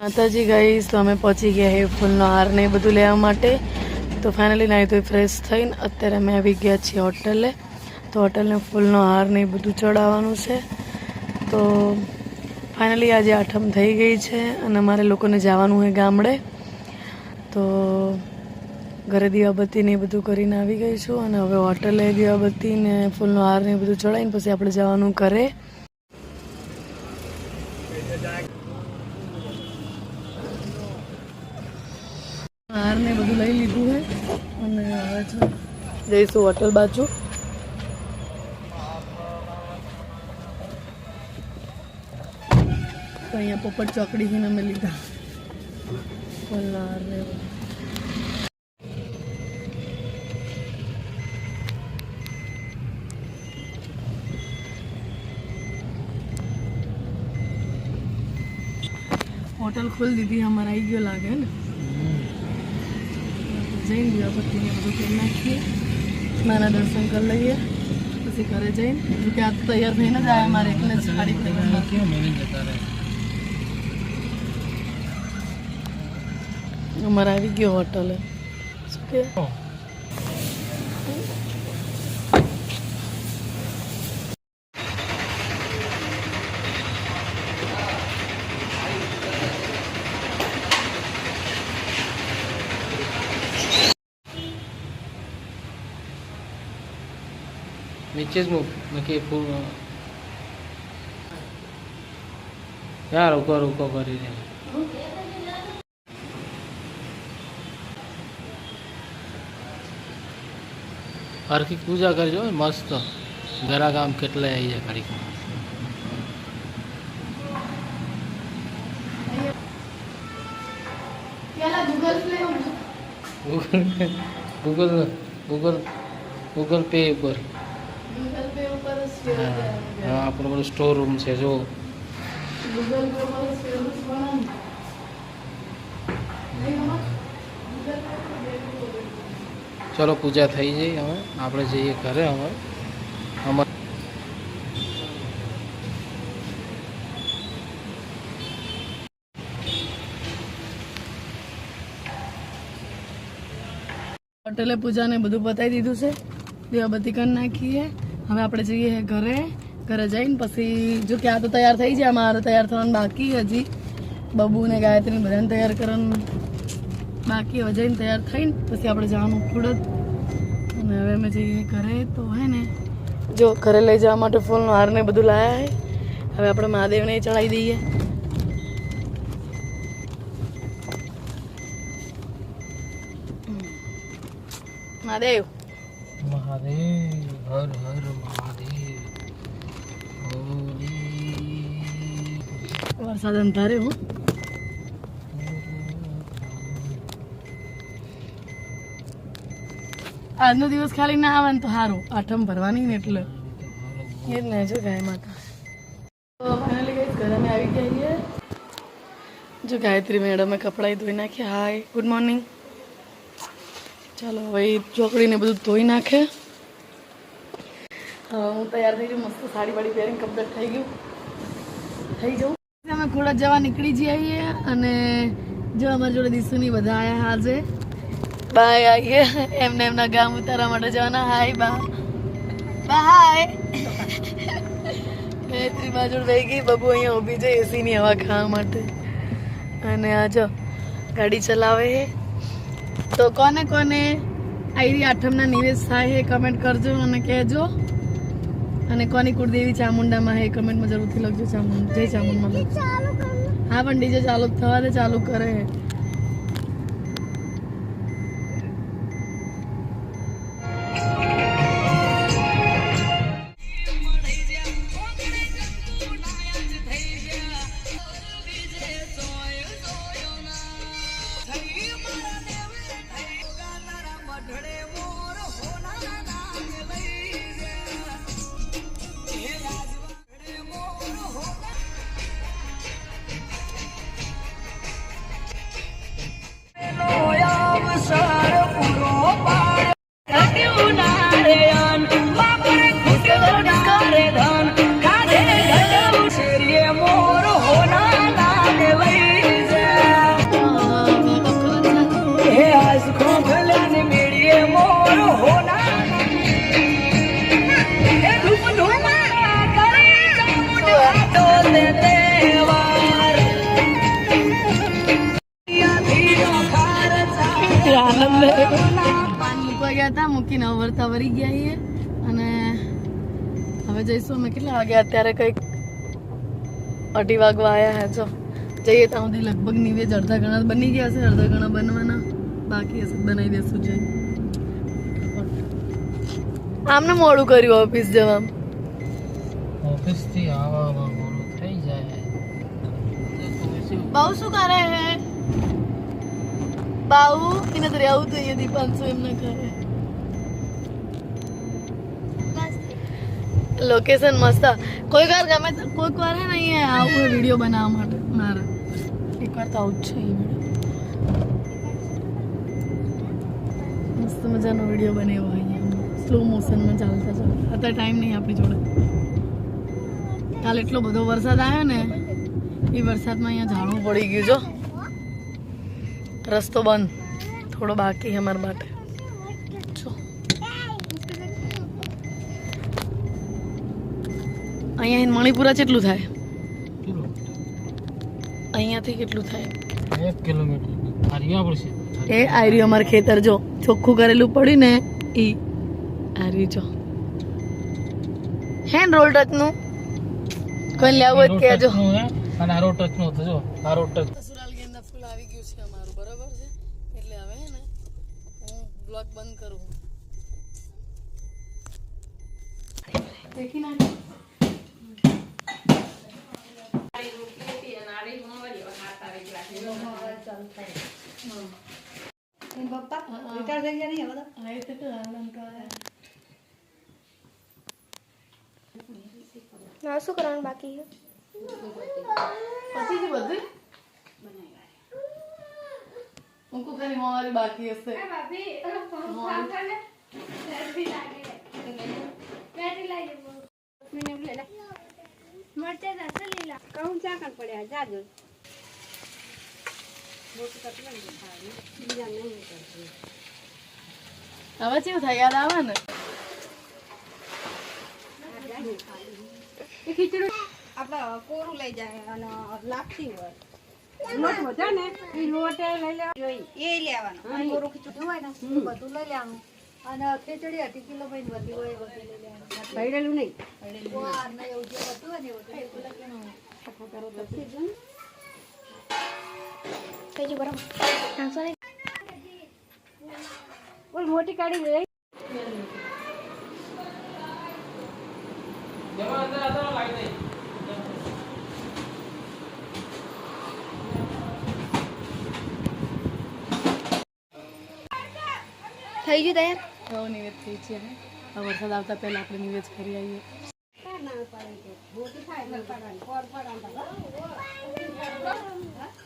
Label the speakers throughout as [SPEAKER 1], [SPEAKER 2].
[SPEAKER 1] માતાજી ગાઈસ તો અમે પહોંચી ગયા હે ફૂલનો હાર ને એ બધું લેવા માટે. તો ફાઇનલી નાહી તો ફ્રેશ થઈને અત્યારે અમે આવી ગયા છીએ હોટલે. તો હોટલને ફૂલનો હાર ને એ બધું ચડાવવાનું છે. તો ફાઇનલી આજે આઠમ થઈ ગઈ છે અને અમારે લોકોને જવાનું હોય ગામડે. તો ઘરે દીવાબત્તી ને એ બધું કરીને આવી ગઈ છું અને હવે હોટલે દીવાબત્તી ને ફૂલનો હાર ને એ બધું ચડાવીને પછી આપણે જવાનું ઘરે હાર ને બધું લઈ લીધું છે અને હવે છે જઈશું હોટલ બાજુ. તો અહીંયા પોપટ ચોકડીથી અમે લીધા. ફૂલના હાર ને એવું. હોટલ ખોલી દીધી અમારે આવી ગયો લાગે ને. જઈને દીવાબત્તીને બધું કરી નાખીએ. નાના દર્શન કરી લઈએ. પછી ઘરે જઈને જો કે આ તો તૈયાર થઈને જ આવ્યા મારે એટલે જ સાડી અમારે આવી ગયો હોટલે. શું કે?
[SPEAKER 2] નીચે જ મૂક નક્કી ફૂલ યાર રૂકો રૂકો કરી દે હરખી પૂજા કરજો મસ્ત. ઘરા કામ કેટલા આવી જાય ખાડી Google Google Google Google Pay ઉપર. હા આપણો બધો સ્ટોર રૂમ છે જો ચલો પૂજા થઈ જઈ હવે. આપણે જઈએ ઘરે હવે. અમારે
[SPEAKER 1] પટેલે પૂજાને બધું બતાવી દીધું છે. દીવાબત્તી કરી નાખીએ હવે આપણે જઈએ ઘરે. ઘરે જઈને પછી જો કે આ તો તૈયાર થઈ જાય મારે તૈયાર થવાનું બાકી હજી. બબુ ને ગાયત્રી બધાને તૈયાર કરવાનું બાકી હવે જઈને તૈયાર થઈને પછી આપણે જવાનું ખુડત અને હવે અમે જઈએ ઘરે તો હે ને. જો ઘરે લઈ જવા માટે ફૂલનો હાર ને બધું લાયા છે. હવે આપણે મહાદેવને ચડાવી દઈએ. મહાદેવ.
[SPEAKER 2] મહાદેવ, હર હર મહાદેવ.
[SPEAKER 1] વરસાદ અંધારે હું. આજનો દિવસ ખાલી ના આવે ને તો સારું આઠમ ભરવાની ને એટલે. એ જ ને જો ગાય માતા. તો ફાઇનલી ગઈ ઘરે અમે આવી ગયા જો ગાયત્રી મેડમે કપડાં ધોઈ નાખ્યા. હાય ગુડ મોર્નિંગ ચાલો હવે ચોકડીને બધું ધોઈ નાખે. હું તૈયાર થઈ ગયું મસ્ત સાડી વાડી પહેરીને કમ્પ્લીટ થઈ ગયું. થઈ જવું અમે ખોડા જવા નીકળી જઈએ અને જો અમારી જોડે દિશુની બધા આવ્યા હાજે બાય આવીએ એમને એમના ગામ ઉતારવા માટે જવાના. હાય બા. બા હાય ગાયત્રી માં જોડે વહી ગઈ. બબુ અહીંયા ઊભી છે એસીની હવા ખાવા માટે. અને આ જો ગાડી ચલાવે છે. તો કોને કોને આઈરી આઠમના નિવેશ થાય હે કમેન્ટ કરજો અને કહેજો. અને કોની કુળદેવી ચામુંડામાં હે કમેન્ટમાં જરૂરથી લખજો ચામુંડ. જય ચામુંડમાં લખજો હા પણ ડીજે ચાલુ થવા દે ચાલુ કરે. વળી ગયા છીએ. અને હવે જઈશું અમે કેટલા વાગ્યા અત્યારે કંઈક અઢી વાગવા આવ્યા હે. જો જઈએ ત્યાં સુધી લગભગ નિવેજ અડધા ઘણા બની ગયા છે અડધા ઘણા બનવાના. બાકી હશે બનાવી દેશું જઈ આમને મોડું કર્યું ઓફિસ જવા.
[SPEAKER 2] ઓફિસથી આવવામાં મોડું થઈ જાય.
[SPEAKER 1] બાઉ શું કરે હે? બાઉ એને તો રહેવું જોઈએ દીપાંશુ એમને કરે લોકેશન મસ્ત. કોઈક વાર ગમે કોઈક વાર હે ને અહીંયા આવું વીડિયો બનાવવા માટે. મારે. એક વાર તો આવું જ છે મસ્ત મજાનો વીડિયો બનાવ્યો અહીંયા. સ્લો મોશનમાં ચાલતા ચાલતા. અત્યારે ટાઈમ નહીં આપણી જોડે. કાલ એટલો બધો વરસાદ આવ્યો ને, એ વરસાદમાં અહીંયા ઝાડવું પડી ગયું જો. રસ્તો બંધ. થોડો બાકી અમારા માટે. અહીંયા મણિપુરા કેટલું થાય? અહીંયાથી કેટલું થાય?
[SPEAKER 2] એક કિલોમીટર. હારી પડશે.
[SPEAKER 1] એ આર્યું અમારે ખેતર જો. ચોખ્ખું કરેલું પડ્યું ને એ આર્યું જો. હે રોલ ટચનું? કોઈ લેવું હોય કહેજો.
[SPEAKER 2] અને આ ટચનું હતું જો. આ રોડ ટચ
[SPEAKER 1] સસુરાલ ગેંદા ફૂલ આવી ગયું છે અમારું બરાબર છે? એટલે હવે હે ને હું બ્લોગ બંધ કરું. દેખી નાખો. હા, એ તો તો આનંદ કરે.
[SPEAKER 3] ના શું કરવાનું બાકી છે
[SPEAKER 1] પતી બધું મૂકું ખાલી મોવારી બાકી હશે હવે કેવું થાય? યાદ આવે ને
[SPEAKER 4] આપણે કોરું લઈ જાય અને લાગતી હોય. લોટ વધે ને એ લોટ લઈ એ લેવાનો કોરું ખીચડું હોય ને બધું લઈ લેવાનું. અને ખીચડી અઢી કિલો ભાઈ વધી હોય એ લઈ લેવાનું. ભરેલું નહીં. એવું જે વધુ હોય ને એવું
[SPEAKER 3] ગયું બરાબર. નાખશો ને?
[SPEAKER 4] બોલ મોટી કાઢી લે
[SPEAKER 3] થઈ ગયું તૈયાર?
[SPEAKER 1] તો નિવેદ થઈ છે હવે વરસાદ આવતા પહેલા આપણે નિવેદ કરી આવીએ. ખાલી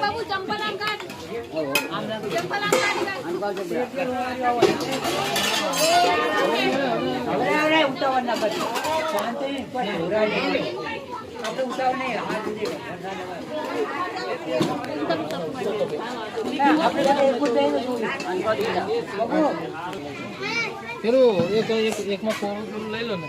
[SPEAKER 2] બાબુ ચંપલ આમ કાઢ ચંપલ આમ કાઢ ઉતાવળ ના
[SPEAKER 3] બધી આપણે ઉતાવળ નહીં. આપણે પેલું એક એક એકમાં કોરું લઈ લો ને.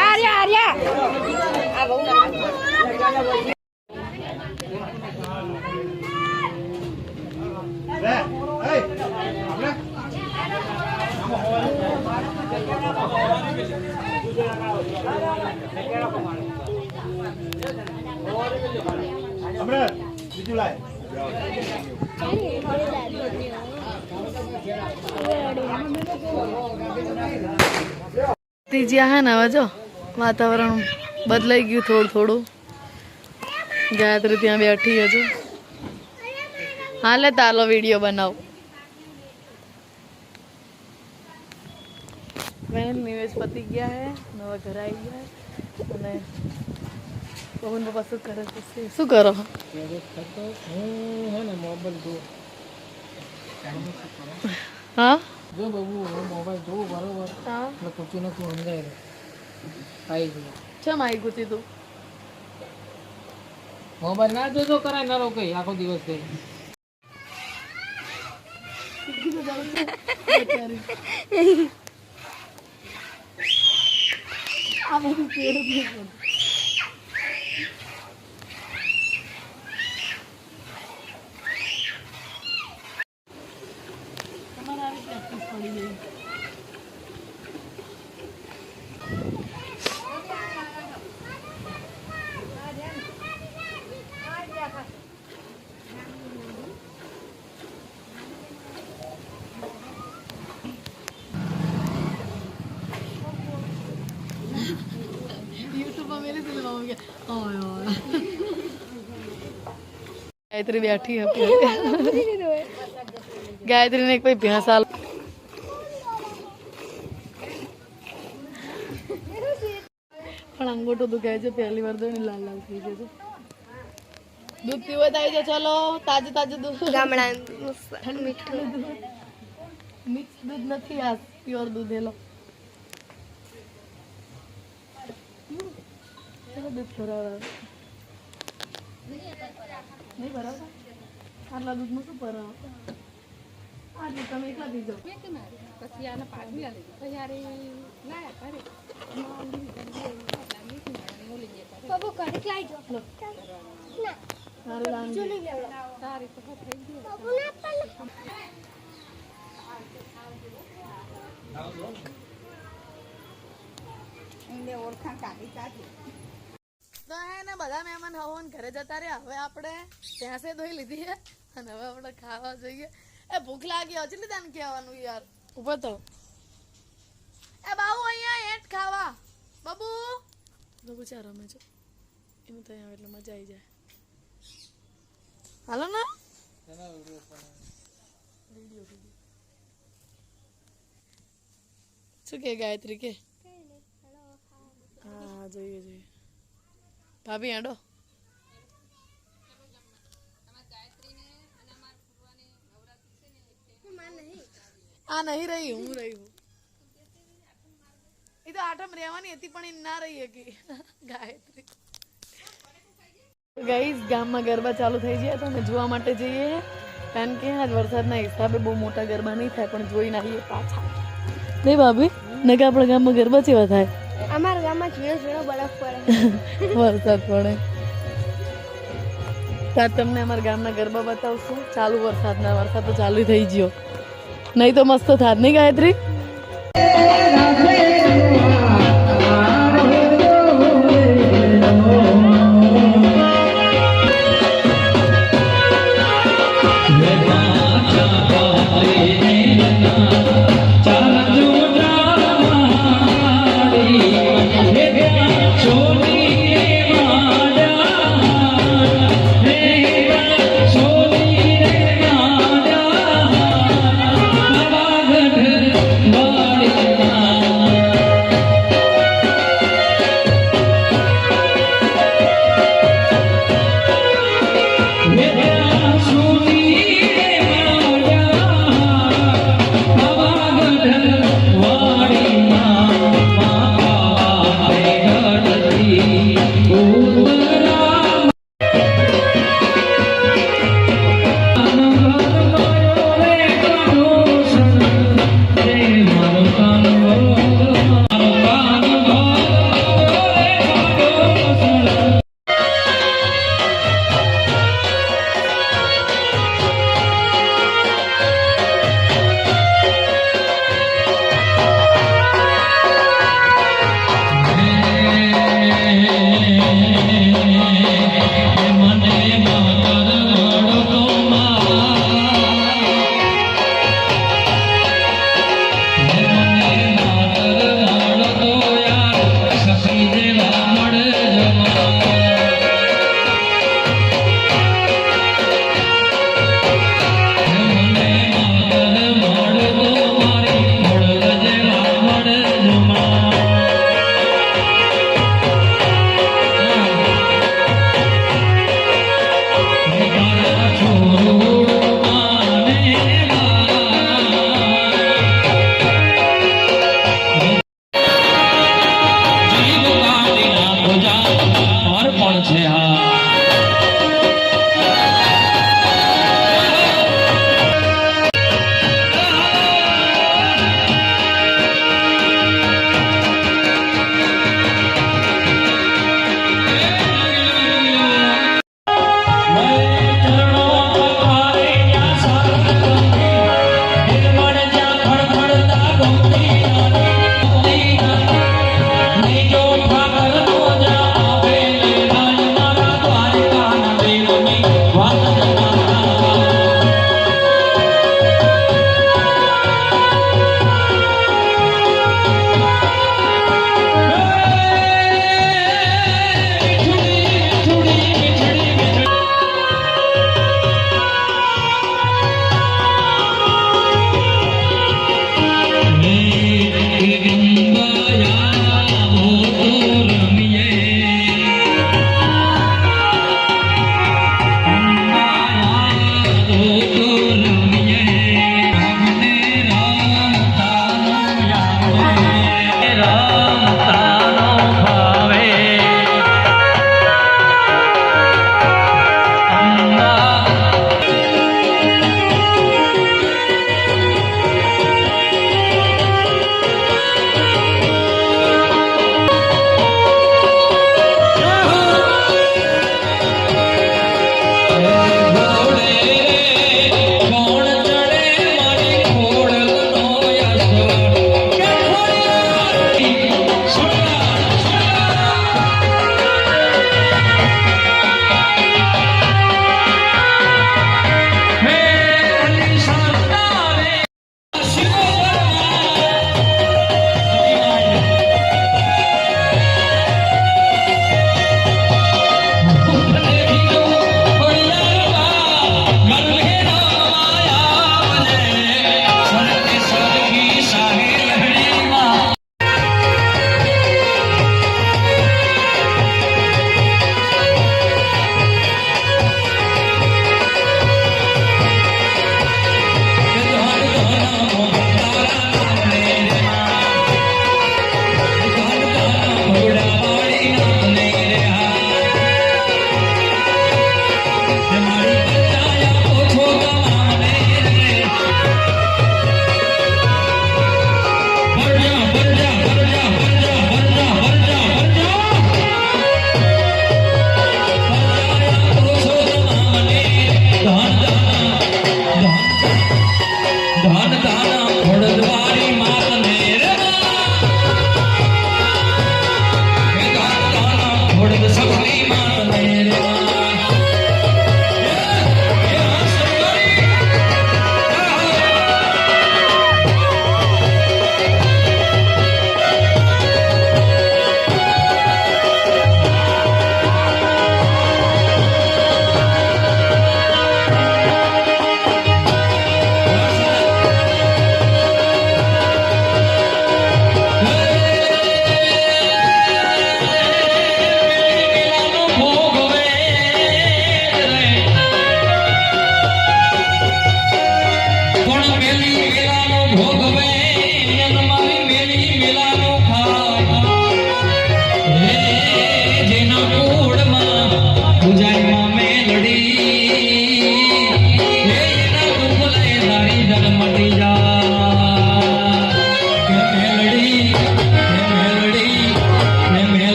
[SPEAKER 3] આર્યા કોઈ આ બહુ
[SPEAKER 1] ત્રીજી હે ને હવે જો વાતાવરણ બદલાઈ ગયું થોડું થોડું. ગાયત્રી ત્યાં બેઠી હજુ. હાલે તાલો વીડિયો બનાવ. બહેન નિવેશ પતી ગયા હે નવા ઘરે આવી ગયા અને પવન પપ્પા શું કરે છે. શું કરો?
[SPEAKER 2] હું હે ને મોબાઈલ
[SPEAKER 1] હા?
[SPEAKER 2] જો બાબુ હવે મોબાઈલ જો બરોબર. એટલે પૂછીને તું સમજાય રે આવી ગયો.
[SPEAKER 1] ચમ આવી ગુતી તું
[SPEAKER 2] મોબાઈલ ના જોજો કરાય ના રોકાય. આખો દિવસ થઈ
[SPEAKER 1] આ બધું પેડ જ નહીં કરતું. તમારે આવી practice પડી ગઈ. યુટ્યુબમાં મેરી તું લગાવું કે ઓય ઓય ગાયત્રી બેઠી હતી ગાયત્રીને એક ભાઈ ભેંસ પણ અંગોટો દુખાય છે પહેલી વાર તો લાલ લાલ થઈ ગયો છે. દૂધ પીવો થાય છે ચલો તાજું તાજું દૂધ.
[SPEAKER 3] ગામડા મીઠું
[SPEAKER 1] મિક્સ દૂધ નથી આ પ્યોર દૂધ એલો. દૂધ ભરાવા નહીં ભરાવતા આટલા દૂધમાં શું ભરાવ આજે તમે એકલા પીજો.
[SPEAKER 3] બાબુ ઘરે લાઈ જો
[SPEAKER 1] મારે લાંબી
[SPEAKER 3] બાબુ ના પણ
[SPEAKER 1] તો હે ને બધા મહેમાન હવન ઘરે જતા રહ્યા. હવે આપણે ભેંસે ધોઈ લીધી છે અને હવે આપણે ખાવા જઈએ. એ ભૂખ લાગી હજી લીધા તને કહેવાનું યાર. ઊભો તો. એ બાબુ અહીંયા એટ ખાવા. બાબુ. બાબુ ચા રમે છે. એનું તો અહીંયા એટલે મજા આવી જાય. હાલો ને. શું કે ગાયત્રી કે? હા જોઈએ જોઈએ. ભાભી હેડો. આ નહીં રહી હું. રહી એ તો આઠમ રહેવાની હતી પણ એ ના રહી હતી ગાયત્રી. ગાઈઝ ગામમાં ગરબા ચાલુ થઈ ગયા તો અમે જોવા માટે જઈએ. કારણ કે આજ વરસાદના હિસાબે બહુ મોટા ગરબા નહીં થાય પણ જોઈ નાખીએ પાછા. નહીં ભાભી? નકા આપણા ગામમાં ગરબા કેવા થાય?
[SPEAKER 3] અમારા ગામમાં જીરો જીરો
[SPEAKER 1] વરસાદ પડે. ત્યાં તમને અમારા ગામના ગરબા બતાવશું. ચાલુ વરસાદના, વરસાદ તો ચાલુ થઈ ગયો. નહીં તો મસ્ત થાત, નહીં ગાયત્રી?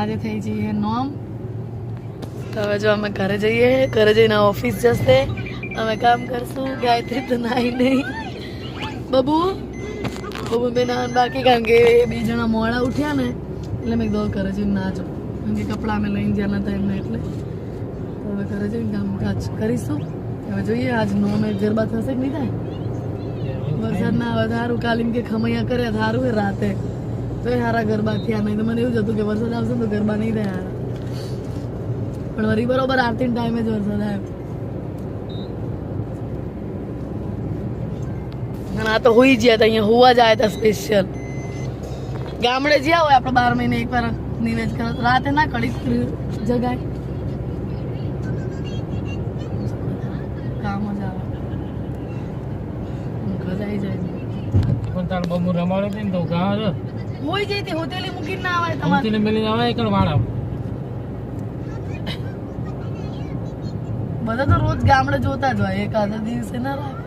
[SPEAKER 1] આજે થઈ જઈએ નોમ. તો હવે જો અમે ઘરે જઈએ, ઘરે જઈને ઓફિસ જશે. અમે કામ કરશું, ગાયત્રી તો નાઈ નહીં. બબુ બબુ બે નાન બાકી કારણ કે બે જણા મોડા ઉઠ્યા ને, એટલે મેં હવે ઘરે જઈને ના જો કારણ કે કપડાં અમે લઈને જ્યાં નતા એમને એટલે. તો હવે ઘરે જઈને કામકાજ કરીશું. હવે જોઈએ આજ નો અમે ગરબા થશે કે નહીં થાય? વરસાદના ના આવે કાલીમ કે ખમૈયા કર્યા એ રાતે. તો હારા ગરબા થયા નહીં તો મને એવું જ હતું કે વરસાદ આવશે તો ગરબા નહીં થાય પણ વરી બરોબર આરતી ટાઈમે જ વરસાદ આવ્યો. આ તો હોઈ ગયા હતા અહીંયા હોવા જાય હતા સ્પેશિયલ ગામડે જ્યાં હોય આપણે બાર મહિને એકવાર નિવેદ કરો રાતે ના કડી જગાય. કામ જ આવે. જ આવી જાય.
[SPEAKER 2] પણ તાર બમુ રમાડે ને તો ગાવ
[SPEAKER 1] હોઈ જઈ તે હોટેલી મૂકીને ના આવે તમારે.
[SPEAKER 2] અમથીને મેલી આવે એક વાળા?
[SPEAKER 1] બધા તો રોજ ગામડે જોતા જ હોય એકાદા દિવસે ના રાખે.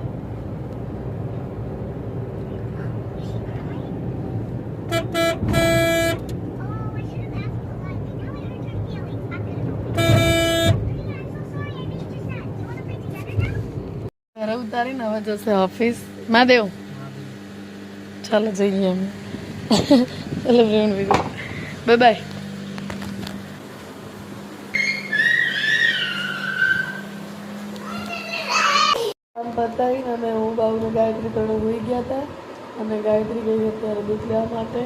[SPEAKER 1] ઘરે ઉતારીને હવે જશે ઓફિસ. મહાદેવ ચાલો જઈએ અમે ચાલો ફ્રેન્ડ બાય બાય આમ અને અમે હું બાબુને ગાયત્રી ત્રણે હોઈ ગયા હતા. અને ગાયત્રી ગઈ અત્યારે લેવા માટે.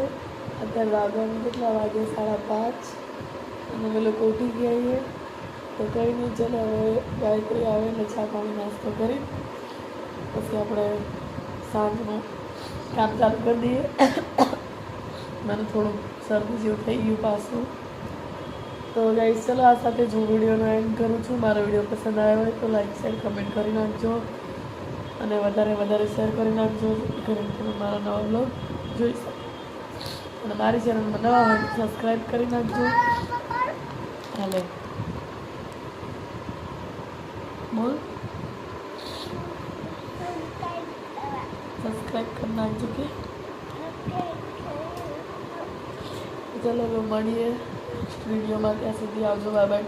[SPEAKER 1] અત્યારે વાગવાનું કેટલા વાગે? સાડા પાંચ. અને અમે લોકો ઉઠી ગયા છીએ. તો કંઈ નહીં, ચાલો હવે ગાયત્રી આવે એટલે ચા પાણી નાસ્તો કરી. પછી આપણે સાંજનું કામ ચાલુ કરી દઈએ. મને થોડું શરદી જેવું થઈ ગયું પાછું. તો ગાઈસ ચલો આ સાથે જો વિડીયોનો એન્ડ કરું છું. મારો વીડિયો પસંદ આવ્યો હોય તો લાઈક શેર કમેન્ટ કરી નાખજો. અને વધારે વધારે શેર કરી નાખજો. કરીને તમે મારા નવા બ્લોગ જોઈ શકો. અને મારી ચેનલમાં નવા હોય સબસ્ક્રાઈબ કરી નાખજો. હાલે. બોલ. સબસ્ક્રાઈબ કરી નાખજો કે ચલો હવે મળીએ. વિડીયોમાં ત્યાં સુધી આવજો. Bye bye